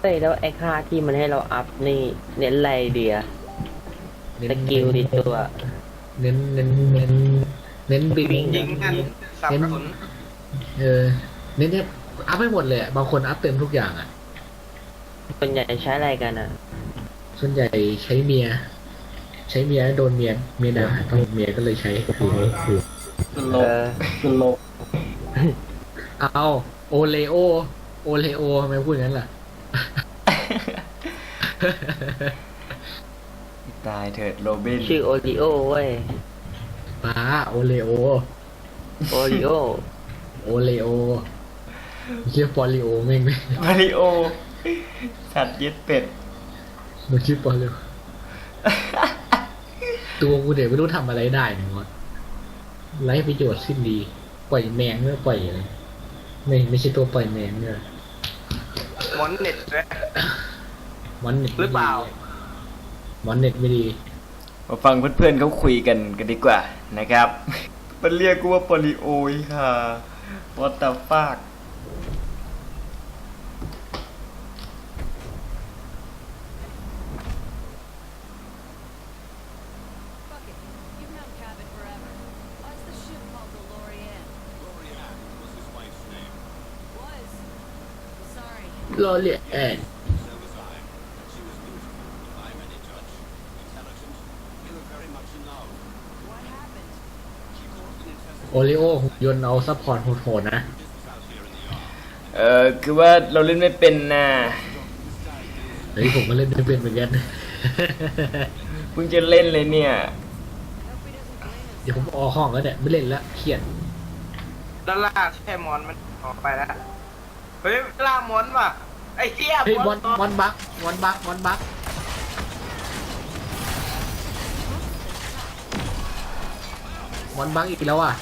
เฮ้ยแล้วไอ้ค่าที่มันให้เราอัพนี่เน้นอะไรเดียสกิลดิตัว เน้นเน้นเน้นเน้นบิวิ่งงยิงกันสับกระสุนเออ เน้นเนี่ยอัพให้หมดเลยอะบางคนอัพเต็มทุกอย่างอะส่วนใหญ่ใช้อะไรกันอะ ส่วนใหญ่ใช้เมีย ใช้เมียแล้วโดนเมียเมียด่าต้องเมียก็เลยใช้เออเอาโอเลโอโอเลโอทำไมพูดอย่างนั้นล่ะ ตายเถิดโรบินชื่อโอริโอเว้ยป้าโอเลโอ โอริโอ โอเลโอเชื่อปอลิโอแม่งไหมมาริโอ สัตว์ยึดเป็ด มันชื่อปอลิโอตัวกูเดี๋ยวไม่รู้ทำอะไรได้เนี่ยวะไร้ประโยชน์สิ้นดี ปล่อยแมงเมื่อปล่อยอะไรไม่ไม่ใช่ตัวปล่อยแมงเนี่ยห มอนเน็ตด้วยมอนเน็ตไม่หรือเปดีล่า มอนเน็ตไม่ดี มาฟังเพื่อนๆเขาคุยกันกันดีกว่านะครับ มันเรียกกูว่าโปลิโออีค่ะวอตตาฟาก caused an intestine โอริโอหุ่นยนต์เอาซัพพอร์ตโหดๆนะ business out here in the yard. เออคือว่าเราเล่นไม่เป็นนะเฮ้ยผมก็เล่นไม่เป็นเหมือนกัน เพิ่งจะเล่นเลยเนี่ย I hope he doesn't blame us. เดี๋ยวผมออกห้องแล้วเนี่ยไม่เล่นละเครียดด้านล่างแค่มอนมันออกไปแล้ว เฮ้ยล่างมอนว่ะ ไอ้เหี้ยเฮ้ยบอลมอนบอลบักบอลบักบอลบักบอลบักอีกแล้วอะ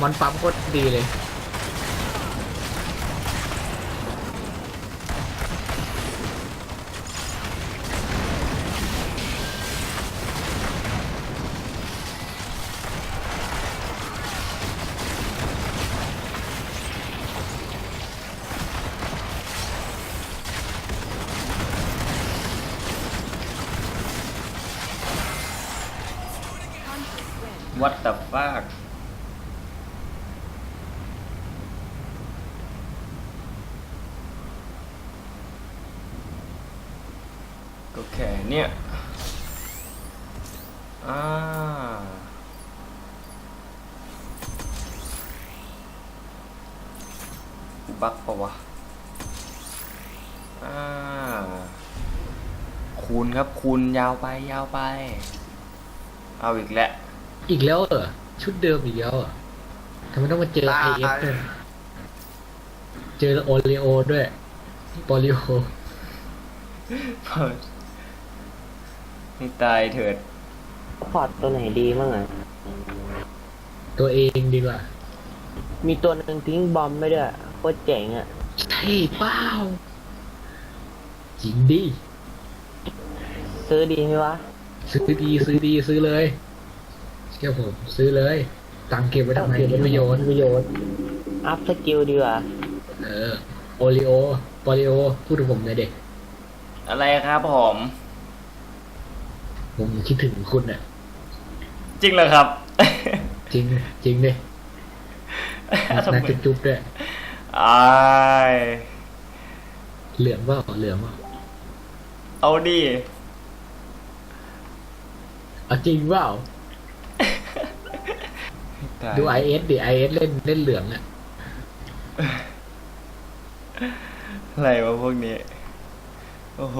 บอลปั๊มโคตรดีเลย วัดตตาฟาก ก็แค่ เนี่ยอ่าบักปะวะอ่าคูณครับคูณยาวไปยาวไป เอาอีกแล้วอีกแล้วเหรอชุดเดิมอีกแล้วเหรอทำไมต้องมาเจอไอเอฟด้วยเจอโอริโอด้วยปอลิโอเปิด ให้ตายเถิด พอร์ตตัวไหนดีมั่งอะ ตัวเองดีกว่ามีตัวหนึ่งทิ้งบอมไม่ด้วยโคตรเจ๋งอะ ใช่เปล่าจริงดิซื้อดีไหมวะ ซื้อดีซื้อดีซื้อเลย เชื่อผม ซื้อเลย ตังค์เก็บไว้ทำไมไม่ประโยชน์ประโยชน์ อัพสกิลดีกว่า เออโอริโอปอลิโอพูดถึงผมหน่อยเด็ก อะไรครับผม ผมคิดถึงคุณน่ะจริงเหรอครับ จริงจริงดิทำน่าไมจะจุ๊บด้วยอายเหลืองว่าเหลืองว่าเอาดิเอาจริงว่าตายดูไอเอสดิไอเอสเล่นเล่นเหลืองอะอะไรวะพวกนี้ โอ้โห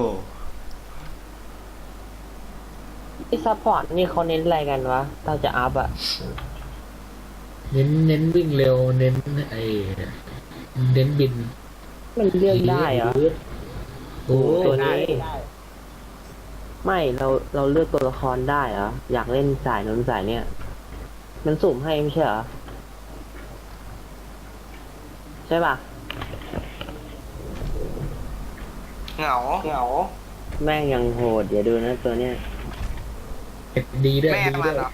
ไอ้ซัพพอร์ตนี่เขาเน้นอะไรกันวะเราจะอัพอะเน้นเน้นวิ่งเร็ว เน้นไอเน้นบิน มันเลือกได้เหรอโอ้ตัวนี้ไม่เราเราเลือกตัวละครได้เหรออยากเล่นสายนู้นสายเนี้ยมันสุ่มให้ไม่ใช่เหรอใช่ป่ะเหงาเหงาแม่งยังโหดอย่าดูนะตัวเนี้ย ดีด้วยแม่ดีมัด้นวยเหรอ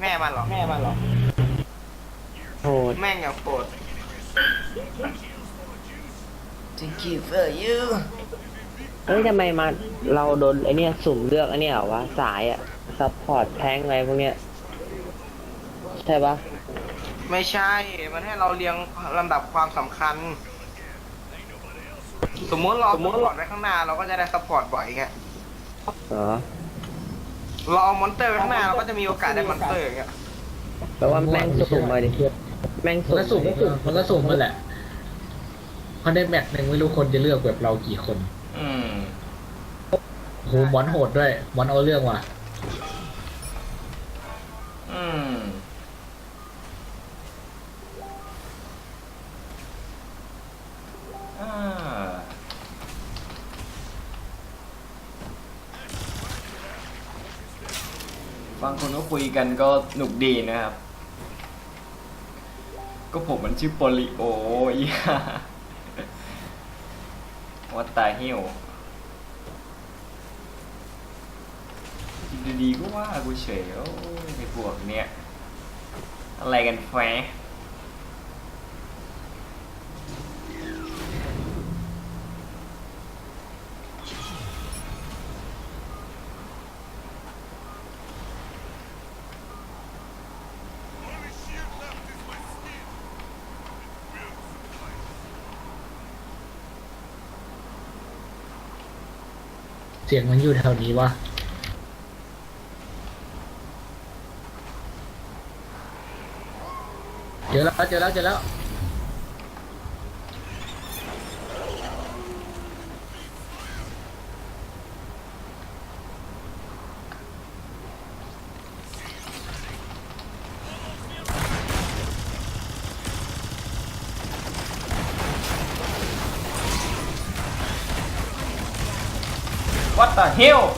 แม่มันเหรอ แม่มันเหรอ โหดแม่งอย่างโปรด Thank you for you เอ้ยทำไมมาเราโดนไอเนี้ยสุ่มเลือกไอเนี้ยเหรอวะสายอะซัพพอร์ตแทงอะไรพวกเนี้ยใช่ปะไม่ใช่ มันให้เราเรียงลำดับความสำคัญ สมมติเราสมมติเราไว้ข้างหน้าเราก็จะได้ซัพพอร์ตบ่อยไงเหรอ เราเอามอนเตอร์ไว้ข้างหน้าเราก็จะมีโอกาสได้มอนเตอร์อย่างเงี้ยแปลว่าแม่งสุ่มมาดิแม่งมันสุ่มก็สุ่มมันก็สุ่มมันแหละเพราะในแมตช์หนึ่งไม่รู้คนจะเลือกแบบเรากี่คนอืม โอ้โหบอลโหดด้วยบอลเอาเรื่องว่ะ คุยกันก็หนุกดีนะครับ ก็ผมมันชื่อโปลิโอยาวัดตาหิวดีๆก็ว่ากูเฉยโอ้ยไอ้พวกเนี้ยอะไรกันแฟ เสียงมันอยู่แถวนี้วะเจอแล้วเจอแล้วเจอแล้ว วั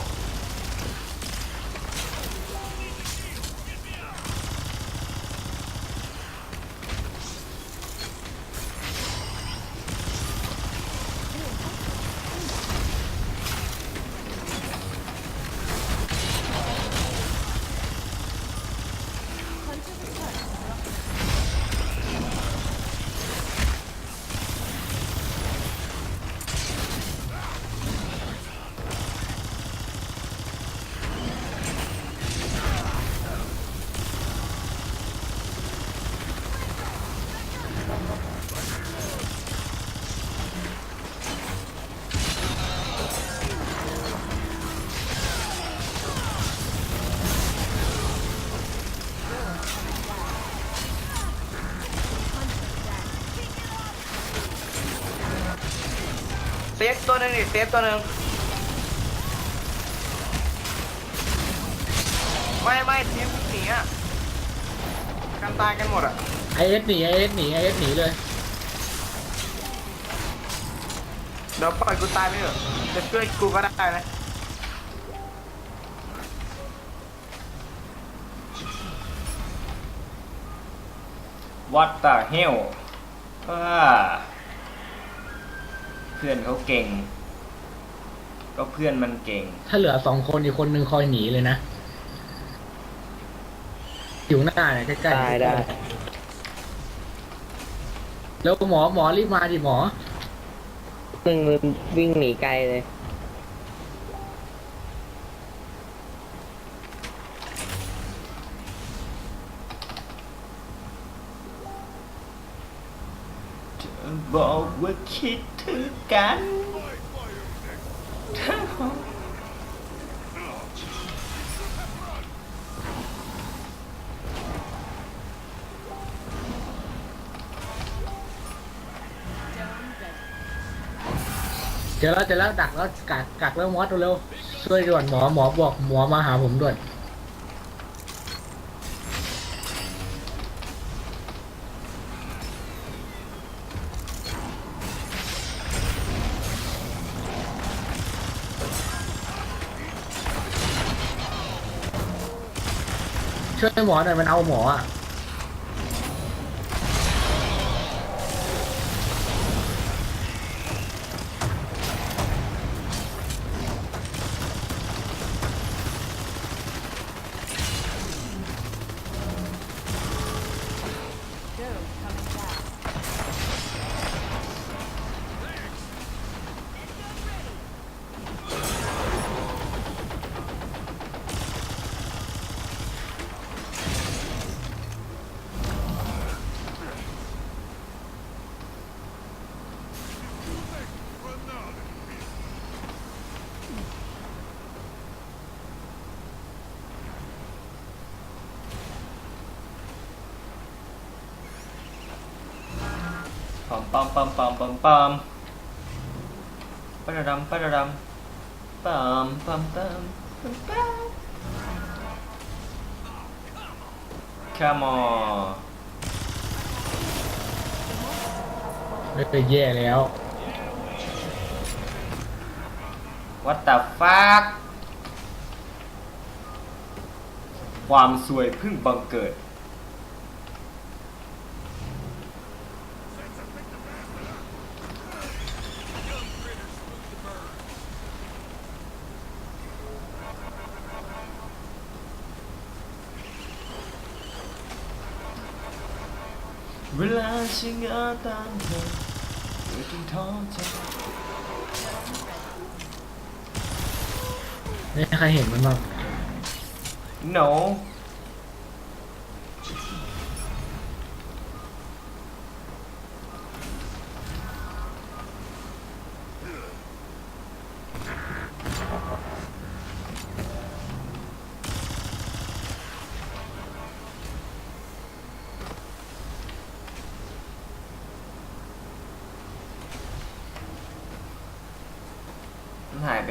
ฟตัวหนึ่งดิเซฟตัวหนึ่งไม่ไม่เซฟหนีอะกันตายกันหมดอะไอเอสหนีไอเอสหนีไอเอสหนีเลยเดี๋ยวปล่อยกูตายไปเถอะจะช่วยกูก็ได้นะวัดตาเฮลว่าเพื่อนเขาเก่ง ก็เพื่อนมันเก่ง ถ้าเหลือสองคนอีกคนนึงคอยหนีเลยนะอยู่หน้าเนี่ยใกล้ๆตายได้ แล้วหมอหมอรีบมาดิหมอซึ่งมันวิ่งหนีไกลเลย บอกว่าคิดถึงกัน Dome ready. เจอแล้วเจอแล้วดักแล้วกักกักแล้วมอสเร็วๆช่วยด่วนหมอหมอบอกหมอมาหาผมด่วน ช่วยหมอหน่อยมันเอาหมออะ มปัมปัมปัมปัมปัมปะระดำปะระดำปัมปัมปัมปัมปัม Come on ไม่ไปแย่แล้ว What the fuck ความสวยเพึ่งบังเกิด ตามเธอไม่ต้องท้อใจไม่มีใครเห็นมันบ้าง No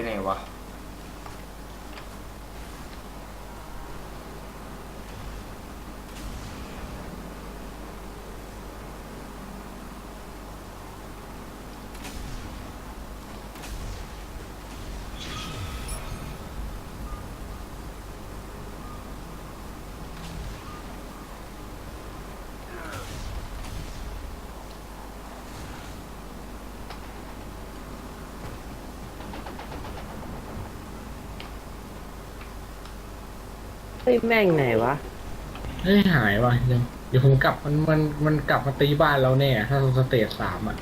ไปไหนวะ ฮ้ยแม่งไหนวะ เฮ้ยหายว่ะเดี๋ยวเดี๋ยวผมกลับมันมันมันกลับมาตีบ้านเราแน่ถ้าเราสเตจสามอะ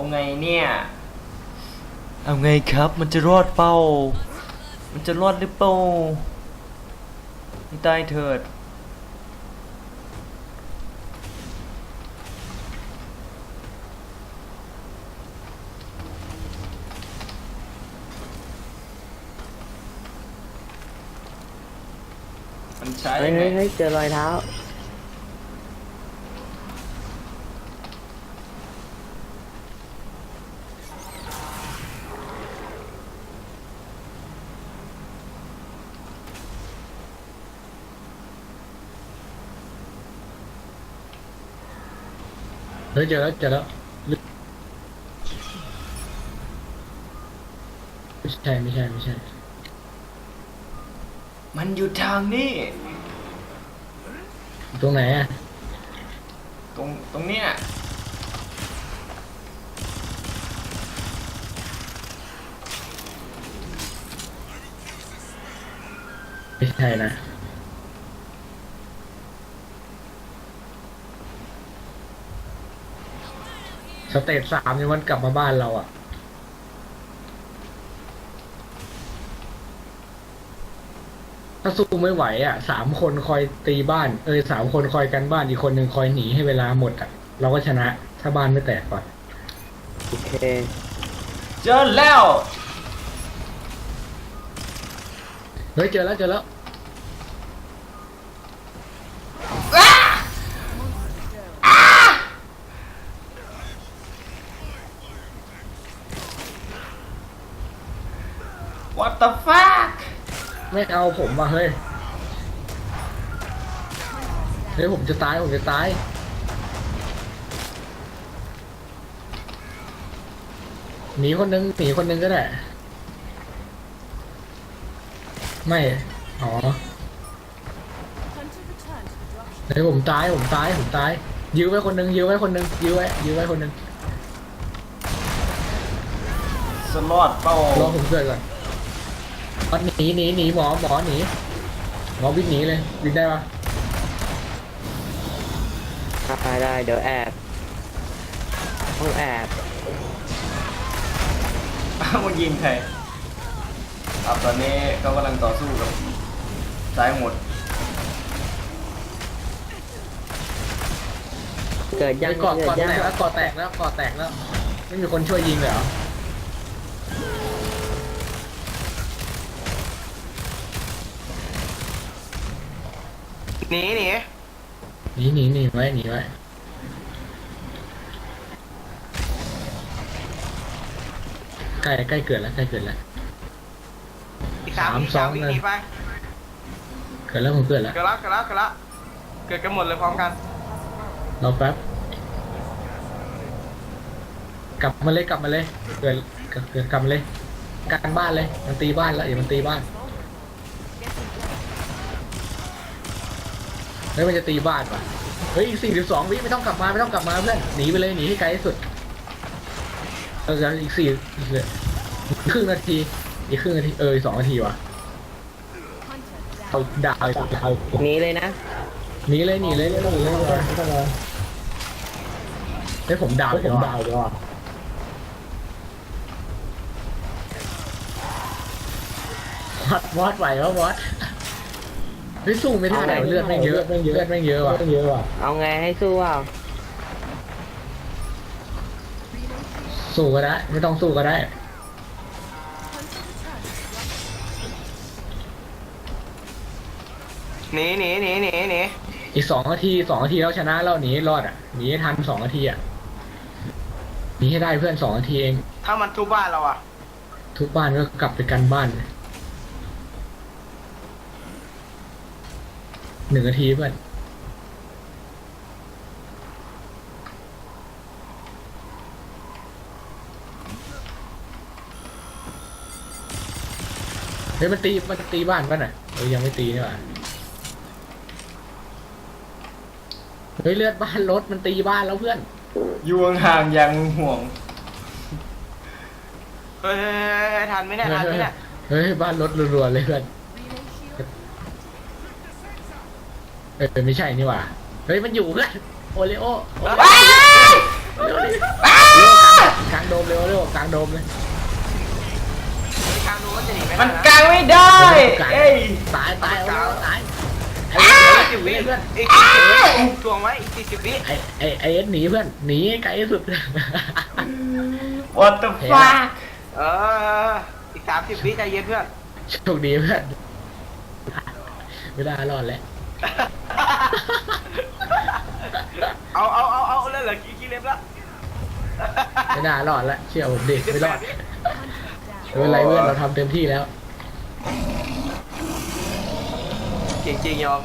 เอาไงเนี่ย เอาไงครับ มันจะรอดเป้า มันจะรอดหรือเปล่าไม่ตายเถิด มันใช้เฮ้ยไหม เฮ้ยเฮ้ยเจอรอยเท้า ฮ้ยเจอแล้วเจอแล้วไม่ใช่ไม่ใช่ไม่ใช่มันอยู่ทางนี้ตรงไหนอะตรงตรงเนี้ยไม่ใช่นะ สเตจสามเนี่ยมันกลับมาบ้านเราอะมถ้าสู้ไม่ไหวอะสามคนคอยตีบ้าน เออสามคนคอยกันบ้านอีกคนหนึ่งคอยหนีให้เวลาหมดอะ เราก็ชนะ ถ้าบ้านไม่แตกก่อนโอเค เจอแล้ว เฮ้ยเจอแล้วเจอแล้ววัต the fuck ไม่เอาผมว่ะเฮ้ย เฮ้ยผมจะตายผมจะตาย หนีคนนึงหนีคนนึงก็ได้ ไม่ อ๋อ Hunter returned to the dropship. เฮ้ยผมตายผมตายผมตาย ยื้อไว้คนนึงยื้อไว้คนนึงยื้อไว้ยื้อไว้คนนึงสลอดเป้ารอผมเกิดก่อน อ๋อหนีหนีหนีหมอหมอหนีหมอวิ่งหนีเลยวิ่งได้ปะได้ได้เดี๋ยวแอบต้องแอบอ้าวมันยิงใครครับตอนนี้เขากำลังต่อสู้กับสายหมด เกิดยังไอ้เกาะเกิเกาะดยังแตกแล้วเกาะแตกแล้วเกาะแตกแล้ว ไม่มีคนช่วยยิงเลยเหรอ หนีหนีหนีหนีหนีไว้หนีไว้ใกล้ใกล้เกิดแล้วใกล้เกิดแล้ว อีกสามสามอีกสามสองวิ่งเลย หนีไป เกิดแล้วผมเกิดแล้ว เกิดแล้วเกิดแล้วเกิดแล้วเกิดกันหมดเลยพร้อมกันรอแป๊บ กลับมาเลยกลับมาเลย เกิดเกิดเกิดกลับมาเลย การบ้านเลย มันตีบ้านแล้วเดี๋ยวมันตีบ้าน ฮ้ยมันจะตีบ้านว่ะเฮ้ยอีกสี่สิบสองวิไม่ต้องกลับมาไม่ต้องกลับมาเพื่อนหนีไปเลยหนีให้ไกลที่สุดเอออีกสี่อีกเลยอีกครึ่งนาทีอีกครึ่งนาทีเอออีกสองนาทีว่ะ Hunter down. เอาดาวเอาหนีเลยนะหนีเลยหนีเลยไม่ต้องไม่ต้องไม่ต้องรอเฮ้ยผมดาวผมดาวด้วยวอดวอดไหววะวอดเฮ้ยสู้ไม่ได้เลือดแม่งเยอะเลือดแม่งเยอะว่ะเยอะว่ะเอาไงให้สู้เปล่าสู้ก็ได้ ไม่ต้องสู้ก็ได้ หนีหนีหนีหนีหนีอีกสองนาทีสองนาทีแล้วชนะแล้วหนีให้รอดอะหนีให้ทันสองนาทีอะหนีให้ได้เพื่อนสองนาทีเองถ้ามันทุบบ้านเราอะทุกบ้านก็กลับไปกันบ้าน หนึ่งนาทีเพื่อนเฮ้ยมันตีมันตีบ้านป่ะน่ะเออยังไม่ตีนี่หว่าเฮ้ยเลือดบ้านรถมันตีบ้านแล้วเพื่อน อยู่ห่างๆอย่างห่วง เฮ้ยเฮ้ยเฮ้ยเฮ้ยทันไหมเนี่ยทันไหมเนี่ย เฮ้ยบ้านรถรัวๆเลยเพื่อน เออไม่ใช่นี่หว่าเฮ้ยมันอยู่เพื่อนโอเลโอโอเลโอเร็วดิเร็วกลางโดมเร็วเร็วกลางโดมเลยไอ้กลางดูก็จะหนีไม่มัได้นนะกลางไม่ได้เอ้ยตายตายโอเลโอตายไอ้สิบวิเพื่อนอีกสี่สิบวิทวงไว้อีกสี่สิบวิไอ้ไอ้ไอ้เอสหนีเพื่อนหนีให้ไกลที่สุด what the fuck เอออีกสามสิบวิใจเย็นเพื่อนโชคดีเพื่อนไม่ได้รอดแล้ว เอาเอาเอาเอาเล่นเหลือกี่กี่เล็บแล้วไม่ได้รอดแล้วเชื่อผมดิไม่รอดไม่เป็นไรเพื่อนเราทำเต็มที่แล้ว เก่งจริงยอม